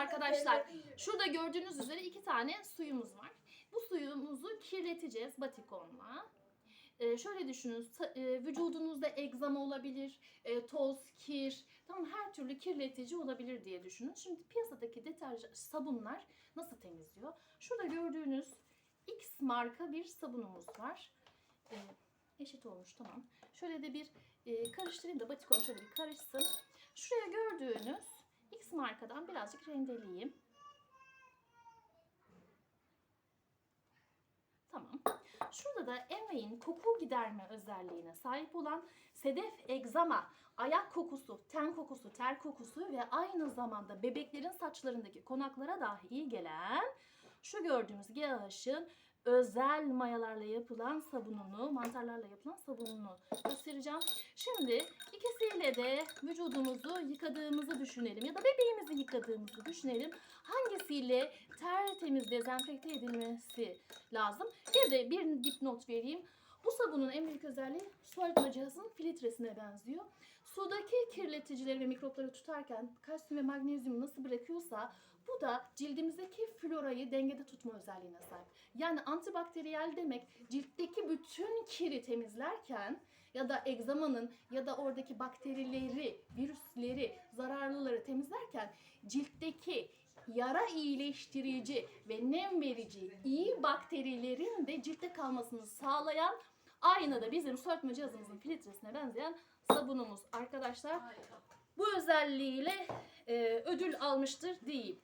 arkadaşlar şurada gördüğünüz üzere iki tane suyumuz var. Bu suyumuzu kirleteceğiz batikonla. Ee, şöyle düşünün, e, vücudunuzda egzama olabilir, e, toz, kir, tamam her türlü kirletici olabilir diye düşünün. Şimdi piyasadaki deterjan, sabunlar nasıl temizliyor? Şurada gördüğünüz X marka bir sabunumuz var. Ee, eşit olmuş tamam. Şöyle de bir e, karıştırayım da batikon şöyle bir karışsın. Şuraya gördüğünüz X markadan birazcık rendeleyeyim. Tamam. Şurada da Emvey'in koku giderme özelliğine sahip olan sedef egzama, ayak kokusu, ten kokusu, ter kokusu ve aynı zamanda bebeklerin saçlarındaki konaklara dahi iyi gelen şu gördüğümüz GH'ın özel mayalarla yapılan sabununu, mantarlarla yapılan sabununu göstereceğim. Şimdi ikisiyle de vücudumuzu yıkadığımızı düşünelim ya da bebeğimizi yıkadığımızı düşünelim. Hangisiyle tertemiz dezenfekte edilmesi lazım? Bir de bir dipnot vereyim. Bu sabunun en büyük özelliği su arıtma cihazının filtresine benziyor. Sudaki kirleticileri ve mikropları tutarken kalsiyum ve magnezyumu nasıl bırakıyorsa bu da cildimizdeki florayı dengede tutma özelliğine sahip. Yani antibakteriyel demek ciltteki bütün kiri temizlerken ya da egzamanın ya da oradaki bakterileri, virüsleri, zararlıları temizlerken ciltteki yara iyileştirici ve nem verici iyi bakterilerin de ciltte kalmasını sağlayan aynı da bizim soğutma cihazımızın filtresine benzeyen sabunumuz arkadaşlar. Bu özelliğiyle e, ödül almıştır diyeyim.